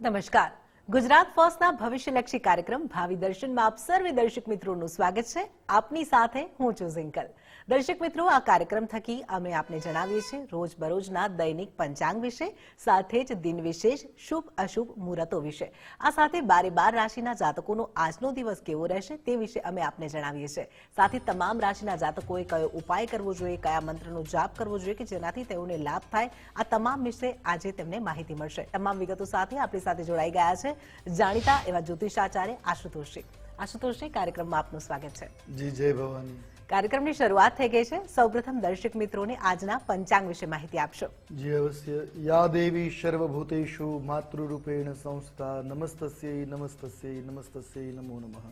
નમસ્કાર. ગુજરાત ફર્સ્ટના ભવિષ્યલક્ષી કાર્યક્રમ ભાવિ દર્શનમાં આપ સર્વે દર્શક મિત્રોનું સ્વાગત છે. આપની સાથે હું છું ઝિંકલ. દર્શક મિત્રો, આ કાર્યક્રમ થકી અમે આપને જણાવીએ છીએ રોજ બરોજના દૈનિક પંચાંગ વિશે, સાથે જ દિન વિશેષ શુભ અશુભ મુહૂર્તો વિશે. આ સાથે બારે બાર રાશિના જાતકોનો આજનો દિવસ કેવો રહેશે તે વિશે અમે આપને જણાવીએ છીએ. સાથે તમામ રાશિના જાતકોએ કયો ઉપાય કરવો જોઈએ, કયા મંત્રનો જાપ કરવો જોઈએ કે જેનાથી તેઓને લાભ થાય, આ તમામ વિશે આજે તેમને માહિતી મળશે. તમામ વિગતો સાથે આપણી સાથે જોડાઈ ગયા છે જાણીતા એવા જ્યોતિષાચાર્ય આશુતોષજી. આશુતોષજી, કાર્યક્રમમાં આપનું સ્વાગત છે. જી, જય ભવાની. કાર્યક્રમની શરૂઆત થઈ ગઈ છે. સૌપ્રથમ દર્શક મિત્રોને આજના પંચાંગ વિશે માહિતી આપશો. જી અવશ્ય યા દેવી સર્વભૂતેષુ માતૃરૂપેણ સંસ્થા નમસ્તસ્યૈ નમસ્તસ્ય નમસ્તસ્ય નમો નમઃ.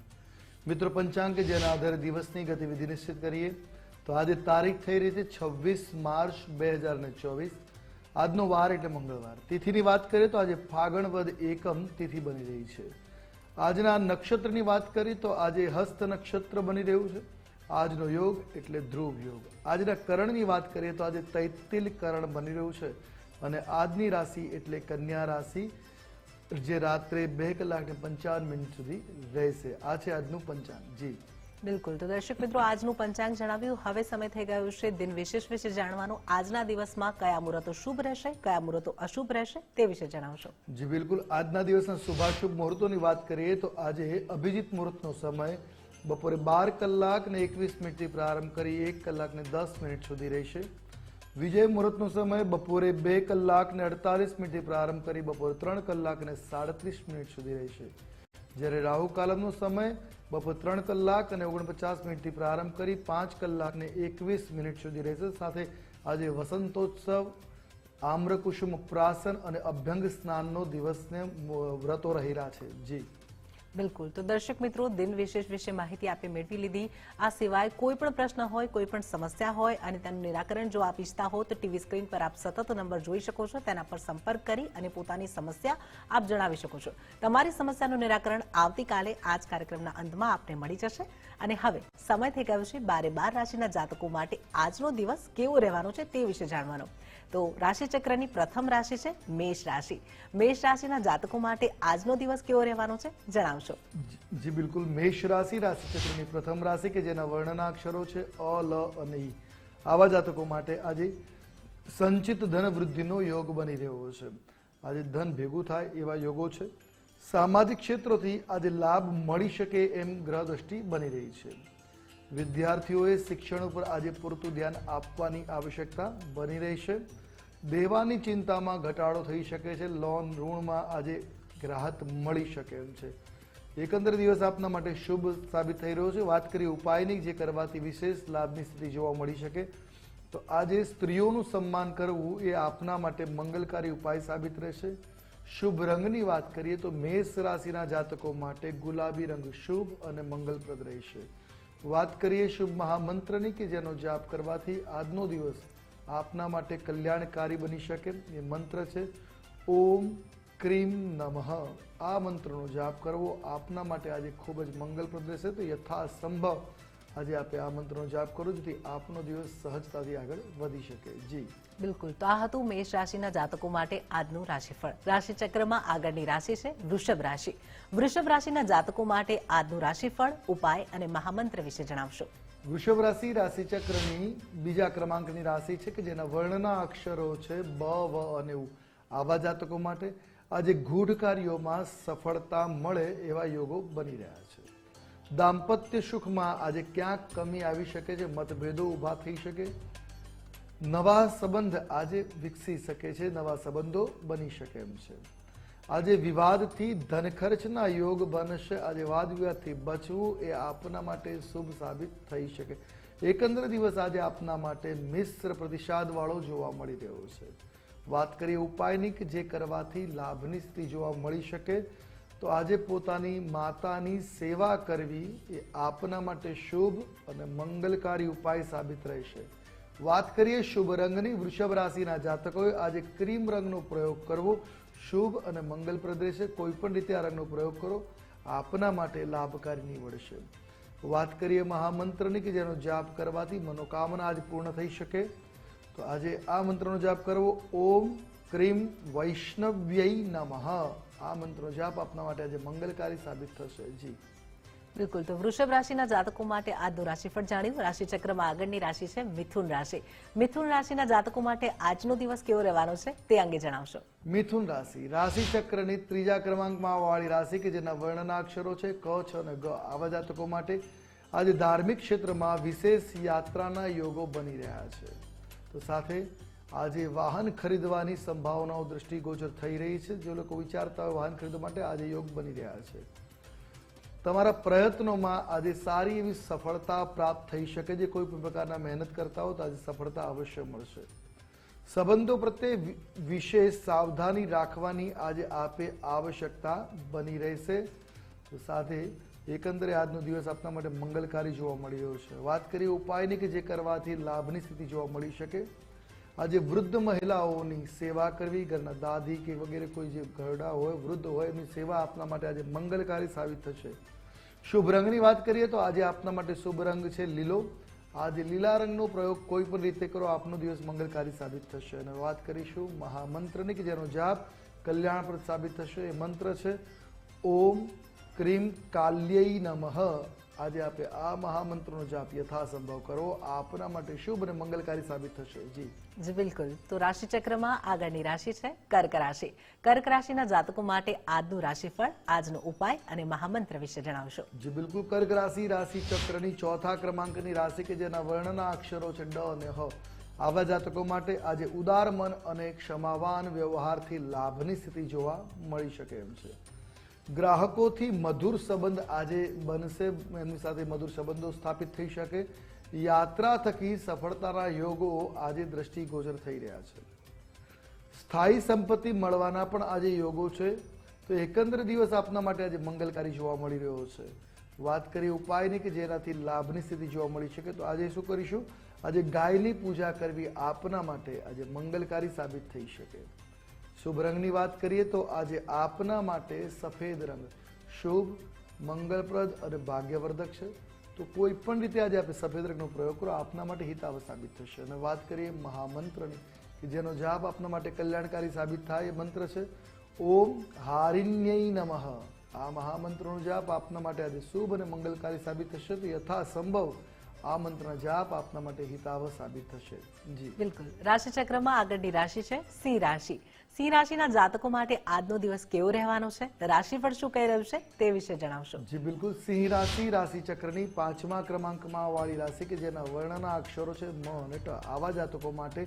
મિત્રો પંચાંગ જેના આધારે દિવસની ગતિવિધિ નિશ્ચિત કરીએ તો આજે તારીખ થઈ રહી છે છવ્વીસ માર્ચ બે હજાર ને ચોવીસ. આજનો વાર એટલે મંગળવાર. તિથિની વાત કરીએ તો આજે ફાગણ વદ એકમ તિથિ બની રહી છે. આજના નક્ષત્રની વાત કરીએ તો આજે હસ્ત નક્ષત્ર બની રહ્યું છે. આજનો યોગ એટલે ધ્રુવ યોગ. આજના કરણની વાત કરીએ તો આજે તૈતિલ કરણ બની રહ્યું છે અને આજની રાશિ એટલે કન્યા રાશિ જે રાત્રે બે કલાક ને પંચાવન મિનિટ સુધી રહેશે. આ છે આજનું પંચાંગ. જી. બિલકુલ. તો દર્શક મિત્રો આજનું પંચાંગ જણાવ્યું. હવે સમય થઈ ગયો છે દિન વિશેષ વિશે જાણવાનું. આજના દિવસમાં કયા મુહૂર્તો શુભ રહેશે કયા મુહૂર્તો અશુભ રહેશે તે વિશે જણાવશો. જી બિલકુલ. આજના દિવસના શુભાશુભ મુહૂર્તોની વાત કરીએ તો આજે અભિજીત મુહૂર્તનો સમય બપોરે બાર કલાક ને એકવીસ મિનિટથી પ્રારંભ કરી એક કલાક ને દસ મિનિટ સુધી રહેશે. વિજય મુહૂર્તનો સમય બપોરે બે કલાક ને અડતાલીસ મિનિટથી પ્રારંભ કરી બપોરે ત્રણ કલાક ને સાડત્રીસ મિનિટ સુધી રહેશે. જ્યારે રાહુ કાલમનો સમય બપોર ત્રણ કલાક અને ઓગણપચાસ મિનિટથી પ્રારંભ કરી પાંચ કલાક ને એકવીસ મિનિટ સુધી રહેશે. સાથે આજે વસંતોત્સવ, આમ્રકુસુમ પ્રાસન અને અભ્યંગ સ્નાનનો દિવસને વ્રતો રહી રહ્યા છે. જી. બિલકુલ. તો દર્શક મિત્રો, દિન વિશેષ વિશે માહિતી આપે મેળવી લીધી. આ સિવાય કોઈ પણ પ્રશ્ન હોય, કોઈ પણ સમસ્યા હોય અને તેનું નિરાકરણ જો આપ ઈચ્છતા હો, તો ટીવી સ્ક્રીન પર આપ સતત નંબર જોઈ શકો છો. તેના પર સંપર્ક કરી અને પોતાની સમસ્યા આપ જણાવી શકો છો. તમારી સમસ્યાનું નિરાકરણ આવતીકાલે આ જ કાર્યક્રમના અંતમાં આપને મળી જશે. અને હવે સમય થઈ ગયો છે બારે બાર રાશિના જાતકો માટે આજનો દિવસ કેવો રહેવાનો છે તે વિશે જાણવાનો. તો રાશિચક્રની પ્રથમ રાશિ છે મેષ રાશિ. મેષ રાશિના જાતકો માટે આજનો દિવસ કેવો રહેવાનો છે જણાવશો. જી બિલકુલ. મેષ રાશિ રાશિ ચક્રની પ્રથમ રાશિ કે જેના વર્ણના અક્ષરો છે અ, લ અને ઈ. આવા જાતકો માટે આજે સંચિત ધન વૃદ્ધિનો યોગ બની રહ્યો છે. આજે ધન ભેગું થાય એવા યોગો છે. સામાજિક ક્ષેત્રોથી આજે લાભ મળી શકે એમ ગ્રહ દ્રષ્ટિ બની રહી છે. વિદ્યાર્થીઓએ શિક્ષણ ઉપર આજે પૂરતું ધ્યાન આપવાની આવશ્યકતા બની રહી છે. દેવાની ચિંતામાં ઘટાડો થઈ શકે છે. લોન ઋણમાં આજે રાહત મળી શકે એમ છે. એકંદર દિવસ આપના માટે શુભ સાબિત થઈ રહ્યો છે. વાત કરીએ ઉપાયની, જે કરવાથી વિશેષ લાભની સ્થિતિ જોવા મળી શકે. તો આજે સ્ત્રીઓનું સન્માન કરવું એ આપના માટે મંગલકારી ઉપાય સાબિત રહેશે. શુભ રંગની વાત કરીએ તો મેષ રાશિના જાતકો માટે ગુલાબી રંગ શુભ અને મંગલપ્રદ રહેશે. વાત કરીએ શુભ મહામંત્રની કે જેનો જાપ કરવાથી આજનો દિવસ આપના માટે કલ્યાણકારી બની શકે એ મંત્ર છે, ઓમ ક્રીમ નમઃ. આ મંત્રનો જાપ કરવો આપના માટે આજે ખૂબ જ મંગલપ્રદ રહેશે. તો યથાસંભવ આજે આપે આ મંત્રનો જાપ કરો જેથી આપનો દિવસ સહજતાથી આગળ વધી શકે. જી. બિલકુલ. તો આ હતું મેષ રાશિના જાતકો માટે આજનું રાશિફળ. રાશિચક્રમાં આગળની રાશિ છે વૃષભ રાશિ. વૃષભ રાશિના જાતકો માટે આજનું રાશિફળ ઉપાય અને મહામંત્ર વિશે જણાવશો. વૃષભ રાશિ રાશિ ચક્રની બીજા ક્રમાંકની રાશિ છે કે જેના વર્ણના અક્ષરો છે બ વ અને ઉ. આવા જાતકો માટે આજે ગૂઢ કાર્યોમાં સફળતા મળે એવા યોગો બની રહ્યા છે દાંપત્ય સુખમાં આજે ક્યાંક કમી આવી શકે છે, મતભેદો ઊભા થઈ શકે. નવા સંબંધ આજે વિકસી શકે છે, નવા સંબંધો બની શકે એમ છે. આજે વિવાદથી ધન ખર્ચના યોગ બનશે, આજે વાદ વિવાદથી બચવું એ આપના માટે શુભ સાબિત થઈ શકે. એકંદર દિવસ આજે આપના માટે મિશ્ર પ્રતિસાદવાળો જોવા મળી રહ્યો છે. વાત કરીએ ઉપાયની કે જે કરવાથી લાભની સ્થિતિ જોવા મળી શકે તો આજે પોતાની માતાની સેવા કરવી એ આપના માટે શુભ અને મંગલકારી ઉપાય સાબિત રહેશે. વાત કરીએ શુભ રંગની. વૃષભ રાશિના જાતકોએ આજે ક્રીમ રંગનો પ્રયોગ કરવો શુભ અને મંગલપ્રદ રહેશે. કોઈ પણ રીતે આ રંગનો પ્રયોગ કરો, આપના માટે લાભકારી નીવડશે. વાત કરીએ મહામંત્રની કે જેનો જાપ કરવાથી મનોકામના આજ પૂર્ણ થઈ શકે. તો આજે આ મંત્રનો જાપ કરવો. ઓમ ક્રીમ વૈષ્ણવ્યય નમઃ. આ મંત્રો જાપ આપના માટે આજે મંગલકારી સાબિત થશે. જી. બિલકુલ. તો વૃષભ રાશિના જાતકો માટે આજનું રાશિફળ જાણ્યું. રાશિચક્રમાં આગળની રાશિ છે મિથુન રાશિ. મિથુન રાશિના જાતકો માટે આજનો દિવસ કેવો રહેવાનો છે તે અંગે જણાવશો. મિથુન રાશિ. રાશિચક્રની ત્રીજા ક્રમાંકમાં વાળી રાશિ કે જેના વર્ણના અક્ષરો છે ક છ અને ગ. આવા જાતકો માટે આજે ધાર્મિક ક્ષેત્રમાં વિશેષ યાત્રાના યોગો બની રહ્યા છે. તો સાથે આજે વાહન ખરીદવાની સંભાવનાઓ દૃષ્ટિગોચર થઈ રહી છે. જે લોકો વિચારતા હોય વાહન ખરીદવા માટે આજે યોગ બની રહ્યા છે. તમારા પ્રયત્નોમાં આજે સારી એવી સફળતા પ્રાપ્ત થઈ શકે છે. કોઈ પણ પ્રકારના મહેનત કરતા હો તો આજે સફળતા અવશ્ય મળશે. સંબંધો પ્રત્યે વિશેષ સાવધાની રાખવાની આજે આપે આવશ્યકતા બની રહેશે. સાથે એકંદરે આજનો દિવસ આપના માટે મંગલકારી જોવા મળી રહ્યો છે. વાત કરીએ ઉપાયની કે જે કરવાથી લાભની સ્થિતિ જોવા મળી શકે. આજે વૃદ્ધ મહિલાઓની સેવા કરવી, ઘરના દાદી કે વગેરે કોઈ જે ઘરડા હોય, વૃદ્ધ હોય, એમની સેવા આપના માટે આજે મંગલકારી સાબિત થશે. શુભ રંગની વાત કરીએ તો આજે આપના માટે શુભ રંગ છે લીલો. આજે લીલા રંગનો પ્રયોગ કોઈ પણ રીતે કરો, આપનો દિવસ મંગલકારી સાબિત થશે. અને વાત કરીશું મહામંત્રની કે જેનો જાપ કલ્યાણપ્રદ સાબિત થશે. એ મંત્ર છે, ઓમ ક્રીમ કાલ્યય નમઃ. આજે આપે આ મહામંત્રનો જાપ યથાસંભવ કરો. આપના માટે શુભ અને મંગલકારી સાબિત થશે. જી. જી બિલકુલ. તો રાશિચક્રમાં આગળની રાશિ છે કર્ક રાશિ. કર્ક રાશિના જાતકો માટે આજનું રાશિફળ આજનો ઉપાય અને મહામંત્ર વિશે જણાવશો. જી બિલકુલ. કર્ક રાશિ રાશિ ચક્રની ચોથા ક્રમાંકની રાશિ કે જેના વર્ણના અક્ષરો છે ડ અને હ. આવા જાતકો માટે આજે ઉદાર મન અને ક્ષમાવાન વ્યવહારથી લાભની સ્થિતિ જોવા મળી શકે એમ છે. ગ્રાહકોથી મધુર સંબંધ આજે બનશે, એમની સાથે મધુર સંબંધો સ્થાપિત થઈ શકે. યાત્રા થકી સફળતાના યોગો આજે દ્રષ્ટિગોચર થઈ રહ્યા છે. સ્થાયી સંપત્તિ મળવાના પણ આજે યોગો છે. તો એકંદર દિવસ આપના માટે આજે મંગલકારી જોવા મળી રહ્યો છે. વાત કરીએ ઉપાયની કે જેનાથી લાભની સ્થિતિ જોવા મળી શકે, તો આજે શું કરીશું? આજે ગાયની પૂજા કરવી આપના માટે આજે મંગલકારી સાબિત થઈ શકે. શુભ રંગની વાત કરીએ તો આજે આપના માટે સફેદ રંગ શુભ મંગળપ્રદ અને ભાગ્યવર્ધક છે. તો કોઈ પણ રીતે આજે આપણે સફેદ રંગનો પ્રયોગ કરો, આપના માટે હિતાવ સાબિત થશે. અને વાત કરીએ મહામંત્રની, કે જેનો જાપ આપના માટે કલ્યાણકારી સાબિત થાય એ મંત્ર છે. ઓમ હારિણ્યય નમઃ. આ મહામંત્રનો જાપ આપના માટે આજે શુભ અને મંગલકારી સાબિત થશે. તો યથાસંભવ આ મંત્રના જાપ આપના માટે હિતાવ સાબિત થશે. જી. બિલકુલ. રાશિ ચક્રમાં આગળની રાશિ છે, સિંહ રાશિ. સિંહ રાશિના જાતકો માટે આજનો દિવસ કેવો રહેવાનો છે? રાશિફળ શું કહી રહ્યું છે તે વિશે જણાવશો. જી, બિલકુલ. સિંહ રાશિ રાશિ ચક્રની પાંચમા ક્રમાંકમાં વાળી રાશિ કે જેના વર્ણના અક્ષરો છે મ અને ટ. આવા જાતકો માટે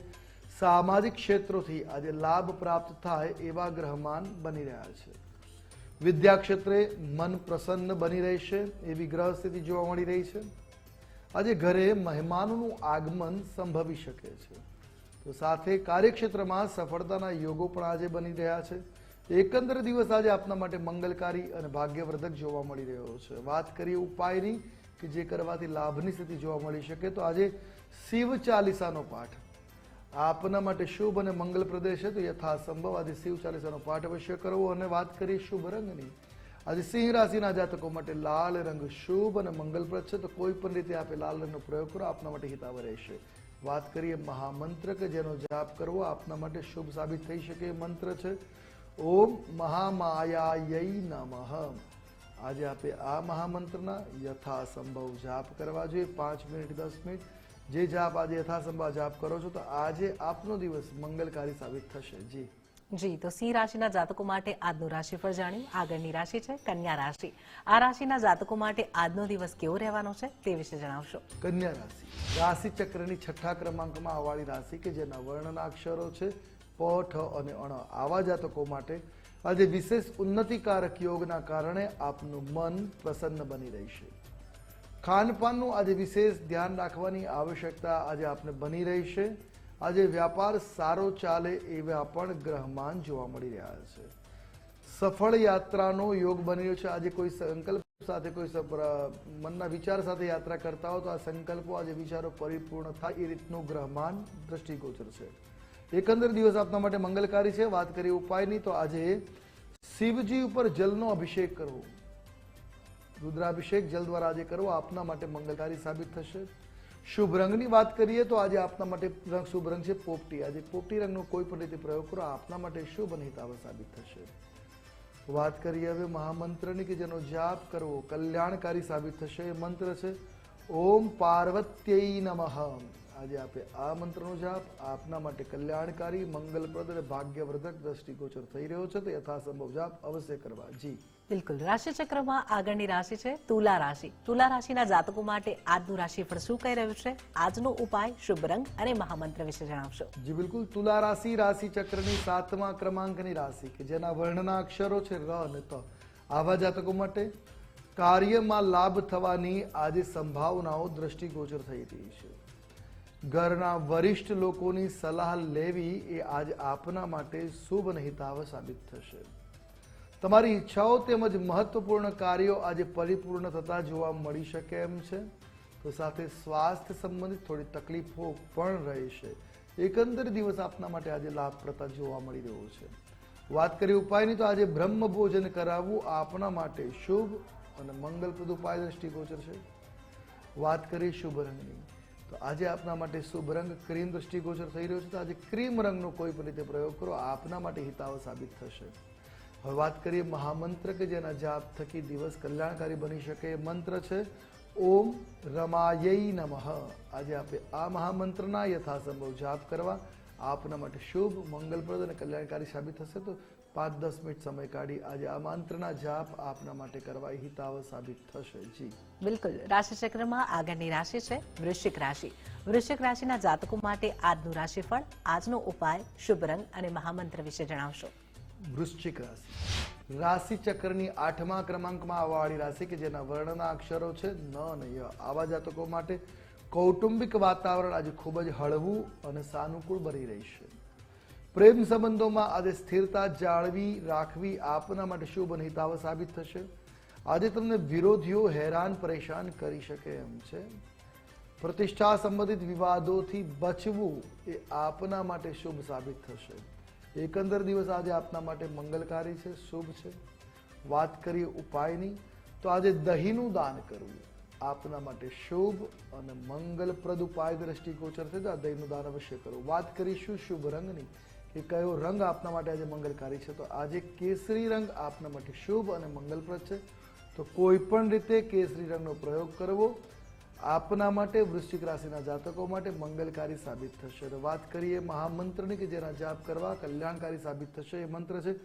સામાજિક ક્ષેત્રોથી આજે લાભ પ્રાપ્ત થાય એવા ગ્રહમાન બની રહ્યા છે. વિદ્યા ક્ષેત્રે મન પ્રસન્ન બની રહેશે એવી ગ્રહ સ્થિતિ જોવા મળી રહી છે. આજે ઘરે મહેમાનોનું આગમન સંભવી શકે છે. તો સાથે કાર્યક્ષેત્રમાં સફળતાના યોગો પણ આજે બની રહ્યા છે. એકંદર દિવસ આજે આપના માટે મંગલકારી અને ભાગ્યવર્ધક જોવા મળી રહ્યો છે. વાત કરીએ ઉપાયની કે જે કરવાથી લાભની સ્થિતિ જોવા મળી શકે તો આજે શિવ ચાલીસાનો પાઠ. આપના માટે શુભ અને મંગલપ્રદ છે તો યથાસંભવ આજે શિવ ચાલીસાનો પાઠ અવશ્ય કરવો અને વાત કરીએ શુભ રંગની. આજે સિંહ રાશિના જાતકો માટે લાલ રંગ શુભ અને મંગલપ્રદ છે તો કોઈ પણ રીતે આપે લાલ રંગનો પ્રયોગ કરો, આપના માટે હિતાવ રહેશે. વાત કરીએ મહામંત્ર કે જેનો જાપ કરવો આપના માટે શુભ સાબિત થઈ શકે એ મંત્ર છે. ઓમ મહામાયાય નમઃ. આજે આપે આ મહામંત્રના યથાસંભવ જાપ કરવા જોઈએ. પાંચ મિનિટ, દસ મિનિટ. જે જાપ આજે યથાસંભવ જાપ કરો છો, તો આજે આપનો દિવસ મંગલકારી સાબિત થશે. જી. જી, તો સિંહ રાશિના જાતકો માટે આજનું રાશિફળ જાણ્યું. આગળની રાશિ છે કન્યા રાશિ. આ રાશિના જાતકો માટે આજનો દિવસ કેવો રહેવાનો છે તે વિશે જણાવશો. કન્યા રાશિ. રાશિ ચક્રની છઠ્ઠા ક્રમાંકમાં આવાળી રાશિ કે જેના વર્ણના અક્ષરો છે પ, ઠ અને અણ. આવા જાતકો માટે આજે વિશેષ ઉન્નતિકારક યોગના કારણે આપનું મન પ્રસન્ન બની રહેશે ખાનપાનનું આજે વિશેષ ધ્યાન રાખવાની આવશ્યકતા આજે આપને બની રહેશે આજે વ્યાપાર સારો ચાલે એવા પણ ગ્રહમાન જોવા મળી રહ્યા છે. સફળ યાત્રાનો યોગ બની રહ્યો છે. આજે કોઈ સંકલ્પ સાથે, કોઈ મનના વિચાર સાથે યાત્રા કરતા હો તો આ સંકલ્પો આજે વિચારો પરિપૂર્ણ થાય એ રીતનું ગ્રહમાન દ્રષ્ટિગોચર છે. એકંદર દિવસ આપના માટે મંગલકારી છે. વાત કરીએ ઉપાયની તો આજે શિવજી ઉપર જલનો અભિષેક કરવો. રુદ્રાભિષેક જલ દ્વારા આજે કરવો. આપના માટે મંગલકારી સાબિત થશે. શુભ રંગની વાત કરીએ તો આજે આપના માટે રંગ શુભ રંગ છે પોપટી. આજે પોપટી રંગનો કોઈ પણ રીતે પ્રયોગ કરો, આપના માટે શુભ અને હિતાવ સાબિત થશે. વાત કરીએ હવે મહામંત્રની કે જેનો જાપ કરવો, કલ્યાણકારી સાબિત થશે, એ મંત્ર છે, ઓમ પાર્વત્યય નમઃ. આજે આપે આ મંત્રનો જાપ આપના માટે કલ્યાણકારી મંગલપ્રદ અને ભાગ્યવર્ધક દ્રષ્ટિગોચર થઈ રહ્યો છે તો યથાસંભવ જાપ અવશ્ય કરવા. જી. બિલકુલ. રાશિ ચક્રમાં આગળની રાશિ છે તુલા રાશિ. તુલા રાશિના જાતકો માટે આજનું રાશિફળ શું કહી રહ્યું છે? આજનો ઉપાય શુભ રંગ અને મહામંત્ર વિશે જણાવશો. જી બિલકુલ. તુલા રાશિ રાશિ ચક્રની સાતમા ક્રમાંકની રાશિ કે જેના વર્ણના અક્ષરો છે ર અને ત. આવા જાતકો માટે કાર્યમાં લાભ થવાની આજે સંભાવનાઓ દ્રષ્ટિગોચર થઈ રહી છે. ઘરના વરિષ્ઠ લોકોની સલાહ લેવી એ આજ આપના માટે શુભ નહિતાવ સાબિત થશે. તમારી ઈચ્છાઓ તેમજ મહત્વપૂર્ણ કાર્યો આજે પરિપૂર્ણ થતા જોવા મળી શકે એમ છે. તો સાથે સ્વાસ્થ્ય સંબંધિત થોડી તકલીફો પણ રહેશે એકંદર દિવસ આપના માટે આજે લાભપ્રદ જોવા મળી રહ્યો છે. વાત કરીએ ઉપાયની તો આજે બ્રહ્મ ભોજન કરાવવું આપના માટે શુભ અને મંગલપ્રદ ઉપાય દ્રષ્ટિગોચર છે. વાત કરીએ શુભ રંગની. તો આજે આપના માટે શુભ રંગ ક્રીમ દ્રષ્ટિગોચર થઈ રહ્યો છે. તો આજે ક્રીમ રંગનો કોઈ પણ રીતે પ્રયોગ કરો, આપના માટે હિતાવ સાબિત થશે. હવે વાત કરીએ મહામંત્ર કે જેના જાપ થકી દિવસ કલ્યાણકારી બની શકે એ મંત્ર છે, ઓમ રમાયય નમઃ. આજે આપણે આ મહામંત્રના યથાસંભવ જાપ કરવા આપના માટે શુભ, મંગલપ્રદ અને કલ્યાણકારી સાબિત થશે. તો પાંચ દસ મિનિટ સમય કાઢી આજે આ મંત્રના જાપ આપના માટે કરવા હિતાવ સાબિત થશે. જી. બિલકુલ. રાશિચક્રમાં આગળની રાશિ છે વૃશ્ચિક રાશિ. વૃશ્ચિક રાશિના જાતકો માટે આજનું રાશિફળ આજનો ઉપાય શુભ રંગ અને મહામંત્ર વિશે જણાવશો. વૃશ્ચિક રાશિ. રાશિ ચક્રની આઠમા ક્રમાંકમાં આવવાવાળી રાશિ કે જેના વર્ણના અક્ષરો છે ન અને ય. આવા જાતકો માટે કૌટુંબિક વાતાવરણ આજે ખૂબ જ હળવું અને સાનુકૂળ બની રહેશે. પ્રેમ સંબંધોમાં આજે સ્થિરતા જાળવી રાખવી આપના માટે શુભ અને હિતાવ સાબિત થશે. આજે તમને વિરોધીઓ હેરાન પરેશાન કરી શકે એમ છે. પ્રતિષ્ઠા સંબંધિત વિવાદોથી બચવું એ આપના માટે શુભ સાબિત થશે. એકંદર દિવસ આજે આપના માટે મંગલકારી છે, શુભ છે. વાત કરીએ ઉપાયની, તો આજે દહીંનું દાન કરવું આપના માટે શુભ અને મંગલપ્રદ ઉપાય દ્રષ્ટિગોચર છે. આ દહીંનું દાન અવશ્ય કરવું વાત કરીશું શુભ રંગની કે કયો રંગ આપના માટે આજે મંગલકારી છે? તો આજે કેસરી રંગ આપના માટે શુભ અને મંગલપ્રદ છે. તો કોઈ પણ રીતે કેસરી રંગનો પ્રયોગ કરવો આપના માટે, વૃશ્ચિક રાશિના જાતકો માટે મંગલકારી સાબિત થશે. તો વાત કરીએ મહામંત્રની કે જેના જાપ કરવા કલ્યાણકારી સાબિત થશે એ મંત્ર છે,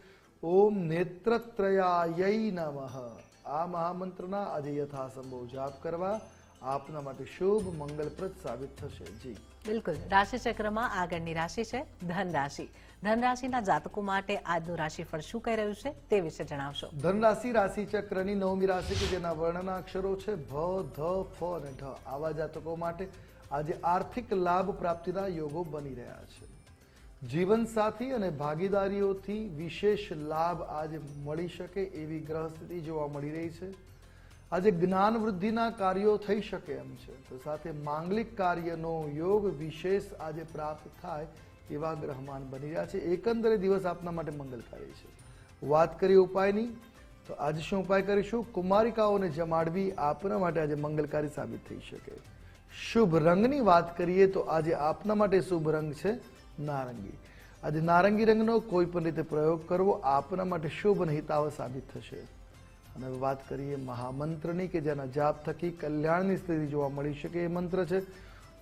ઓમ નેત્રત્રયાય નમઃ. આ મહામંત્રના આજે યથાસંભવ જાપ કરવા આપના માટે શુભ મંગલપ્રદ સાબિત થશે. જી. બિલકુલ. રાશિ ચક્રમાં આગળની રાશિ છે ધન રાશિ ધન રાશિના જાતકો માટે આજનું રાશિફળ શું કહી રહ્યું છે તે વિશે જણાવશો. ધનરાશિ રાશિ ચક્રની નવમી રાશિ કે જેના વર્ણના અક્ષરો છે ભ ધ ફ અને ઢ. આવા જાતકો માટે આજે આર્થિક લાભ પ્રાપ્તિના યોગો બની રહ્યા છે. જીવન સાથી અને ભાગીદારીઓથી વિશેષ લાભ આજે મળી શકે એવી ગ્રહ સ્થિતિ જોવા મળી રહી છે. આજે જ્ઞાન વૃદ્ધિના કાર્યો થઈ શકે એમ છે. તો સાથે માંગલિક કાર્યનો યોગ વિશેષ આજે પ્રાપ્ત થાય એવા ગ્રહમાન બની રહ્યા છે. એકંદરે દિવસ આપના માટે મંગલકારી છે. વાત કરી ઉપાયની, તો આજે શું ઉપાય કરીશું? કુમારિકાઓને જમાડવી આપના માટે આજે મંગલકારી સાબિત થઈ શકે. શુભ રંગની વાત કરીએ તો આજે આપના માટે શુભ રંગ છે નારંગી. આજે નારંગી રંગનો કોઈ પણ રીતે પ્રયોગ કરવો આપના માટે શુભ અને હિતાવ સાબિત થશે. અને વાત કરીએ મહામંત્રની કે જેના જાપ થકી કલ્યાણની સ્થિતિ જોવા મળી શકે એ મંત્ર છે,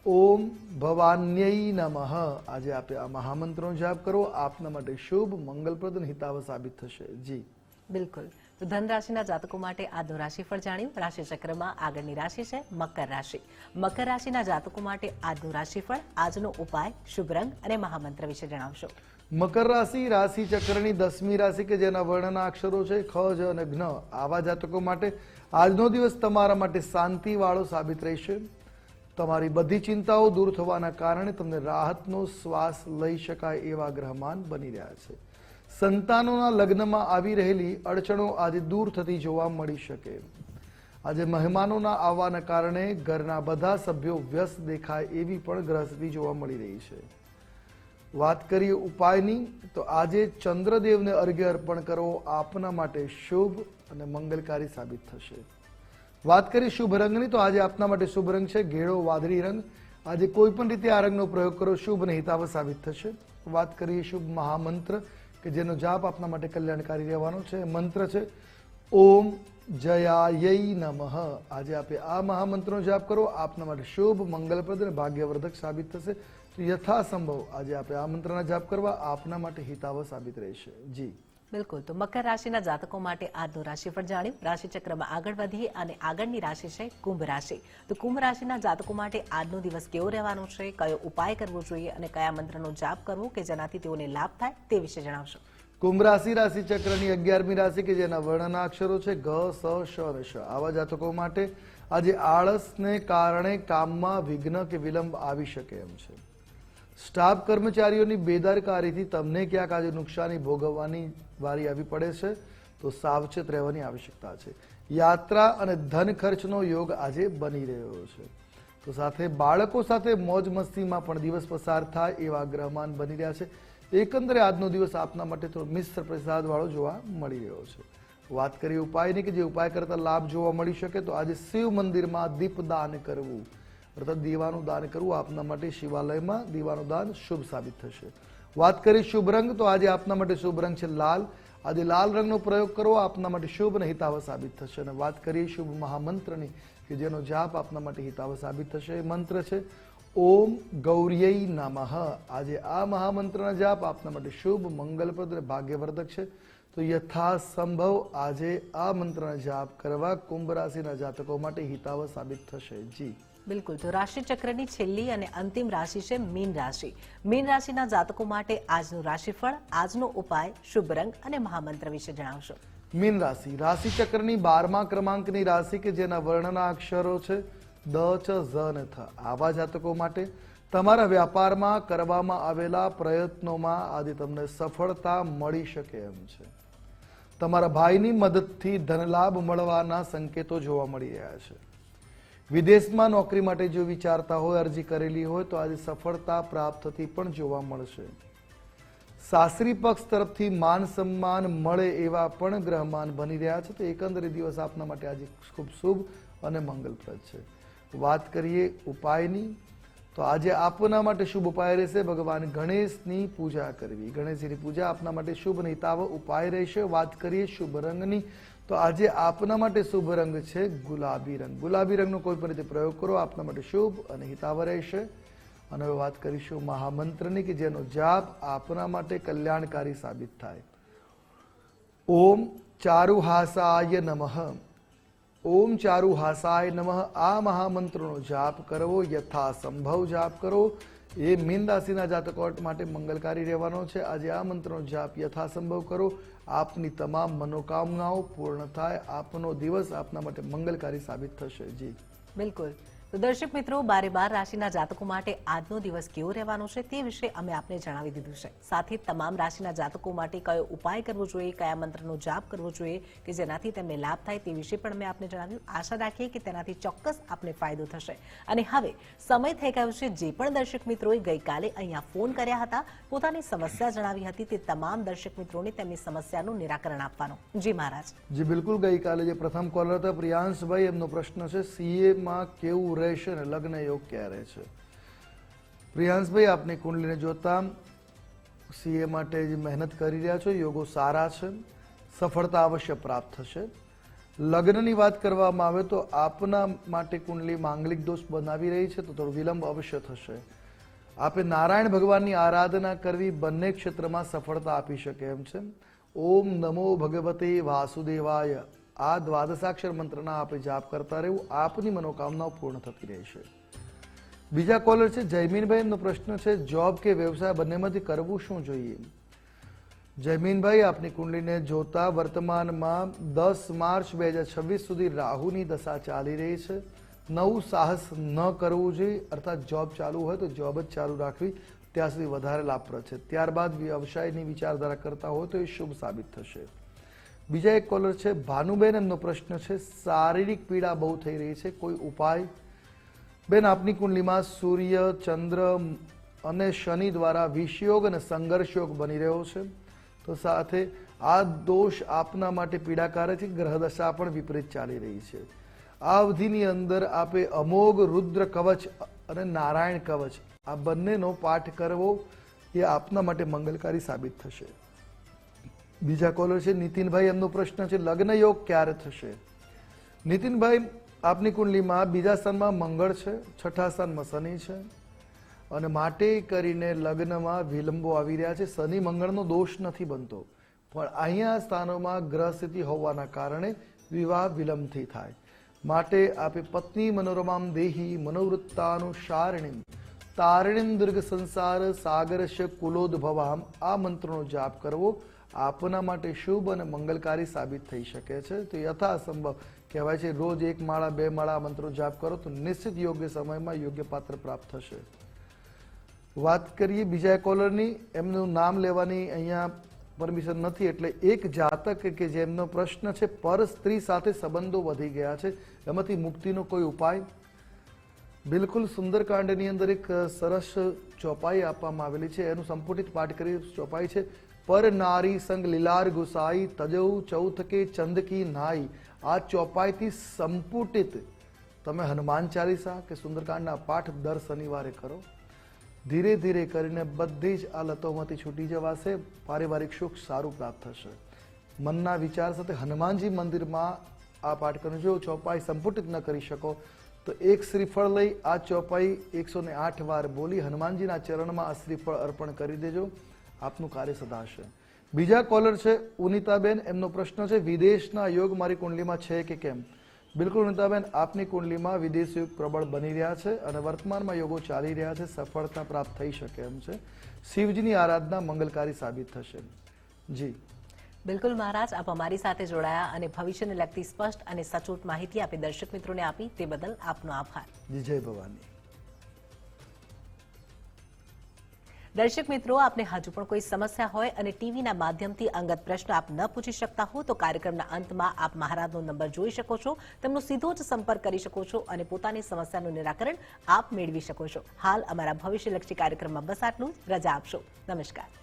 ઓમ ભવાન્યય નમઃ. આજે આપે આ મહામંત્રનો જાપ કરવો આપના માટે શુભ, મંગલપ્રદ અને હિતાવ સાબિત થશે. જી. બિલકુલ. તો ધન રાશિના જાતકો માટે આજનું રાશિફળ જાણ્યું. રાશિ ચક્રમાં આગળની રાશિ છે મકર રાશિ. મકર રાશિના જાતકો માટે આજનું રાશિફળ આજનો ઉપાય, શુભ રંગ અને મહામંત્ર વિશે જણાવશો. મકર રાશિ રાશિ ચક્રની દસમી રાશિ કે જેના વર્ણના અક્ષરો છે ખ, જ અને જ્ઞ આવા જાતકો માટે આજનો દિવસ તમારા માટે શાંતિવાળો સાબિત રહેશે. તમારી બધી ચિંતાઓ દૂર થવાના કારણે તમને રાહતનો શ્વાસ લઈ શકાય એવા ગ્રહમાન બની રહ્યા છે. સંતાનોના લગ્નમાં આવી રહેલી અડચણો આજે દૂર થતી જોવા મળી શકે. આજે મહેમાનોના આવવાના કારણે ઘરના બધા સભ્યો વ્યસ્ત દેખાય એવી પણ ગ્રહસ્થિતિ જોવા મળી રહી છે. વાત કરીએ ઉપાયની, તો આજે ચંદ્રદેવને અર્ઘ્ય અર્પણ કરવો આપના માટે શુભ અને મંગલકારી સાબિત થશે. વાત કરીએ શુભ રંગની, તો આજે આપના માટે શુભ રંગ છે ઘેડો વાદળી રંગ. આજે કોઈ પણ રીતે આ રંગનો પ્રયોગ કરો, શુભ અને હિતાવ સાબિત થશે. વાત કરીએ શુભ મહામંત્ર, કે જેનો જાપ આપના માટે કલ્યાણકારી રહેવાનો છે. મંત્ર છે, ઓમ જયાય નમઃ. આજે આપે આ મહામંત્રનો જાપ કરો, આપના માટે શુભ, મંગલપ્રદ અને ભાગ્યવર્ધક સાબિત થશે. યથાસંભવ આજે આપણે આ મંત્રના જાપ કરવા આપના માટે હિતાવ સાબિત રહેશે. જી. બિલકુલ. તો મકર રાશિના જાતકો માટે આજનું રાશિફળ જાણ્યું. રાશિચક્રમાં આગળ વધીએ અને આગળની રાશિ છે કુંભ રાશિ. તો કુંભ રાશિના જાતકો માટે આજનો દિવસ કેવો રહેવાનો છે કયો ઉપાય કરવો જોઈએ અને કયા મંત્રનો જાપ કરવો કે જેનાથી તેઓને લાભ થાય તે વિશે જણાવશો. કુંભ રાશિ રાશિ ચક્રની અગિયારમી રાશિ કે જેના વર્ણના અક્ષરો છે ગ સ શ અને શ. આવા જાતકો માટે આજે આળસને કારણે કામમાં વિઘ્ન કે વિલંબ આવી શકે એમ છે. સ્ટાફ કર્મચારીઓની બેદરકારીથી તમને ક્યાંક આજે નુકસાની ભોગવવાની વારી આવી પડે છે, તો સાવચેત રહેવાની આવશ્યકતા છે. યાત્રા અને ધન ખર્ચનો યોગ આજે બની રહ્યો છે. તો સાથે બાળકો સાથે મોજ મસ્તીમાં પણ દિવસ પસાર થાય એવા ગ્રહમાન બની રહ્યા છે. એકંદરે આજનો દિવસ આપના માટે થોડો મિશ્ર પ્રસાદવાળો જોવા મળી રહ્યો છે. વાત કરીએ ઉપાયની કે જે ઉપાય કરતા લાભ જોવા મળી શકે, તો આજે શિવ મંદિરમાં દીપદાન કરવું. અર્થાત દીવાનું દાન કરવું આપના માટે શિવાલયમાં દીવાનું દાન શુભ સાબિત થશે. વાત કરીએ શુભ રંગ, તો આજે આપના માટે શુભ રંગ છે લાલ. આજે લાલ રંગનો પ્રયોગ કરવો આપના માટે શુભ અને હિતાવ સાબિત થશે. અને વાત કરીએ શુભ મહામંત્રની, કે જેનો જાપ આપના માટે હિતાવ સાબિત થશે. એ મંત્ર છે, ઓમ ગૌર્યય નમઃ. આજે આ મહામંત્રના જાપ આપના માટે શુભ, મંગલપ્રદ અને ભાગ્યવર્ધક છે. તો યથાસંભવ આજે આ મંત્રના જાપ કરવા કુંભ રાશિના જાતકો માટે હિતાવ સાબિત થશે. જી. બિલકુલ. તો રાશિચક્રની છેલ્લી અને અંતિમ રાશિ છે મીન રાશિ. મીન રાશિના જાતકો માટે આજનું રાશિફળ, આજનો ઉપાય, શુભ રંગ અને મહામંત્ર વિશે જણાવશો. મીન રાશિ. રાશિચક્રની બારમા ક્રમાંકની રાશિ કે જેના વર્ણના અક્ષરો છે દ ચ ઝ ને થ. આવા જાતકો માટે તમારા વ્યાપારમાં કરવામાં આવેલા પ્રયત્નોમાં આજે તમને સફળતા મળી શકે એમ છે. તમારા ભાઈની મદદથી ધનલાભ મળવાના સંકેતો જોવા મળી રહ્યા છે. વિદેશમાં નોકરી માટે જો વિચારતા હોય, અરજી કરેલી હોય, તો આજે સફળતા પ્રાપ્ત થતી પણ જોવા મળશે. સાસરી પક્ષ તરફથી માન સન્માન મળે એવા પણ ગ્રહમાન બની રહ્યા છે. તો એકંદરે દિવસ આપના માટે આજે ખૂબ શુભ અને મંગલપ્રદ છે. વાત કરીએ ઉપાયની. તો આજે આપના માટે શુભ ઉપાય રહેશે. ભગવાન ગણેશની પૂજા કરવી. ગણેશજીની પૂજા આપના માટે શુભ નિતાવ ઉપાય રહેશે. વાત કરીએ શુભ રંગની. તો આજે આપના માટે શુભ રંગ છે ગુલાબી રંગ. ગુલાબી રંગનો કોઈ પણ રીતે પ્રયોગ કરો, આપના માટે શુભ અને હિતાવ રહેશે. અને હવે વાત કરીશું મહામંત્રની કે જેનો જાપ આપના માટે કલ્યાણકારી સાબિત થાય. ઓમ ચારુહાસાય નમઃ. ઓમ ચારુ હાસાય નમઃ. આ મહામંત્રનો જાપ કરવો યથાસંભવ જાપ કરો. એ મીન રાશિના જાતકો માટે મંગલકારી રહેવાનો છે. આજે આ મંત્રનો જાપ યથાસંભવ કરો. આપની તમામ મનોકામનાઓ પૂર્ણ થાય. આપનો દિવસ આપના માટે મંગલકારી સાબિત થશે. જી. બિલકુલ. તો દર્શક મિત્રો, બારે બાર રાશિના જાતકો માટે આજનો દિવસ કેવો રહેવાનો છે તે વિશે અમે આપને જણાવી દીધું છે. સાથે તમામ રાશિના જાતકો માટે કયો ઉપાય કરવો જોઈએ, કયા મંત્રનો જાપ કરવો જોઈએ કે જેનાથી તેમને લાભ થાય તે વિશે પણ અમે આપને જણાવ્યું. આશા રાખીએ કે તેનાથી ચોક્કસ આપને ફાયદો થશે. અને હવે સમય થઈ ગયો છે જે પણ દર્શક મિત્રોએ ગઈકાલે અહીંયા ફોન કર્યા હતા, પોતાની સમસ્યા જણાવી હતી તે તમામ દર્શક મિત્રોને તેમની સમસ્યાનું નિરાકરણ આપવાનું. જી મહારાજ. જી, બિલકુલ. ગઈકાલે જે પ્રથમ કોલર હતા, પ્રિયાંશભાઈ, એમનો પ્રશ્ન છે સીએમાં કેવું રહેશે અને લગ્ન યોગ ક્યારે છે. પ્રિયાંશભાઈ, આપની કુંડલીને જોતા સીએ માટે જે મહેનત કરી રહ્યા છો, યોગો સારા છે, સફળતા અવશ્ય પ્રાપ્ત થશે. લગ્નની વાત કરવામાં આવે તો આપના માટે કુંડલી માંગલિક દોષ બનાવી રહી છે, તો થોડો વિલંબ અવશ્ય થશે. આપે નારાયણ ભગવાનની આરાધના કરવી બંને ક્ષેત્રમાં સફળતા આપી શકે એમ છે. ઓમ નમો ભગવતે વાસુદેવાય. આ દ્વાદશાક્ષર મંત્રના આપણે જાપ કરતા રહેવું આપની મનોકામનાઓ પૂર્ણ થતી રહેશે બીજા કોલર છે જયમીનભાઈ એમનો પ્રશ્ન છે જોબ કે વ્યવસાય બંનેમાંથી કરવું શું જોઈએ? જયમીનભાઈ, આપની કુંડલીને જોતા વર્તમાનમાં દસ માર્ચ બે હજાર છવ્વીસ સુધી રાહુની દશા ચાલી રહી છે. નવું સાહસ ન કરવું જોઈએ, અર્થાત જોબ ચાલુ હોય તો જોબ જ ચાલુ રાખવી, ત્યાં સુધી વધારે લાભપ્રદ છે. ત્યારબાદ વ્યવસાયની વિચારધારા કરતા હોય તો એ શુભ સાબિત થશે. બીજા એક કોલર છે, ભાનુબેન, એમનો પ્રશ્ન છે, શારીરિક પીડા બહુ થઈ રહી છે, કોઈ ઉપાય? બેન, આપની કુંડલીમાં સૂર્ય, ચંદ્ર અને શનિ દ્વારા વિષયોગ અને સંઘર્ષયોગ બની રહ્યો છે. તો સાથે આ દોષ આપના માટે પીડાકારક છે, ગ્રહદશા પણ વિપરીત ચાલી રહી છે. આ અવધિની અંદર આપે અમોઘ, રુદ્ર કવચ અને નારાયણ કવચ આ બંનેનો પાઠ કરવો એ આપના માટે મંગલકારી સાબિત થશે. બીજા કોલર છે, નીતિનભાઈ, એમનો પ્રશ્ન છે લગ્ન યોગ ક્યારે થશે? નીતિનભાઈ, આપની કુંડલીમાં બીજા સ્થાનમાં મંગળ છે, છઠ્ઠા સ્થાનમાં શનિ છે, અને માટે કરીને લગ્નમાં વિલંબો આવી રહ્યા છે. શનિ મંગળનો દોષ નથી બનતો, પણ અહીંયા સ્થાનોમાં ગ્રહ સ્થિતિ હોવાના કારણે વિવાહ વિલંબથી થાય. માટે આપે પત્ની મનોરમામ દેહી મનોવૃત્તાનું સારણીમ તારણીમ દુર્ગ સંસાર સાગરશ કુલોદભવામ, આ મંત્રનો જાપ કરવો આપના માટે શુભ અને મંગલકારી સાબિત થઈ શકે છે. તો યથાસંભવ કહેવાય છે, રોજ એક માળા, બે માળા મંત્રો જાપ કરો તો નિશ્ચિત યોગ્ય સમયમાં યોગ્ય પાત્ર પ્રાપ્ત થશે. વાત કરીએ બીજા કોલરની એમનું નામ લેવાની અહીંયા પરમિશન નથી, એટલે એક જાતક કે જેમનો પ્રશ્ન છે, પર સ્ત્રી સાથે સંબંધો વધી ગયા છે. એમાંથી મુક્તિનો કોઈ ઉપાય? બિલકુલ સુંદરકાંડની અંદર એક સરસ ચોપાઈ આપવામાં આવેલી છે. એનું સંપુટિત પાઠ કરી ચોપાઈ છે પર નારી સંગ લીલાર ગુસાઈ તજૌ ચૌથકે ચંદકી નાઈ આ ચોપાઈથી સંપુટિત તમે હનુમાન ચાલીસા કે સુંદરકાંડના પાઠ દર શનિવારે કરો ધીરે ધીરે કરીને બધી જ આ લતોમાંથી છૂટી જવાશે પારિવારિક સુખ સારું પ્રાપ્ત થશે મનના વિચાર સાથે હનુમાનજી મંદિરમાં આ પાઠ કરજો જો ચોપાઈ સંપુટિત ન કરી શકો તો એક શ્રીફળ લઈ આ ચોપાઈ એકસો આઠ વાર બોલી હનુમાનજીના ચરણમાં આ શ્રીફળ અર્પણ કરી દેજો આપનું કાર્ય સદાશે. બીજા કોલર છે ઉનિતાબેન. એમનો પ્રશ્ન છે વિદેશના યોગ મારી કુંડલીમાં છે કે કેમ? બિલકુલ ઉનિતાબેન આપની કુંડલીમાં વિદેશ યોગ પ્રબળ બની રહ્યા છે અને વર્તમાનમાં યોગો ચાલી રહ્યા છે સફળતા પ્રાપ્ત થઈ શકે એમ છે. શિવજીની આરાધના મંગલકારી સાબિત થશે. જી. બિલકુલ મહારાજ આપ અમારી સાથે જોડાયા અને ભવિષ્યને લગતી સ્પષ્ટ અને સચોટ માહિતી આપી દર્શક મિત્રોને આપી તે બદલ આપનો આભાર. જી જય ભવાની. દર્શક મિત્રો, આપને હજુ પણ કોઈ સમસ્યા હોય અને ટીવીના માધ્યમથી અંગત પ્રશ્ન આપ ન પૂછી શકતા હો, તો કાર્યક્રમના અંતમાં આપ મહારાજનો નંબર જોઈ શકો છો, તેમનો સીધો જ સંપર્ક કરી શકો છો અને પોતાની સમસ્યાનું નિરાકરણ આપ મેળવી શકો છો. હાલ અમારા ભવિષ્યલક્ષી કાર્યક્રમમાં બસ આટલું રજા આપશો. નમસ્કાર.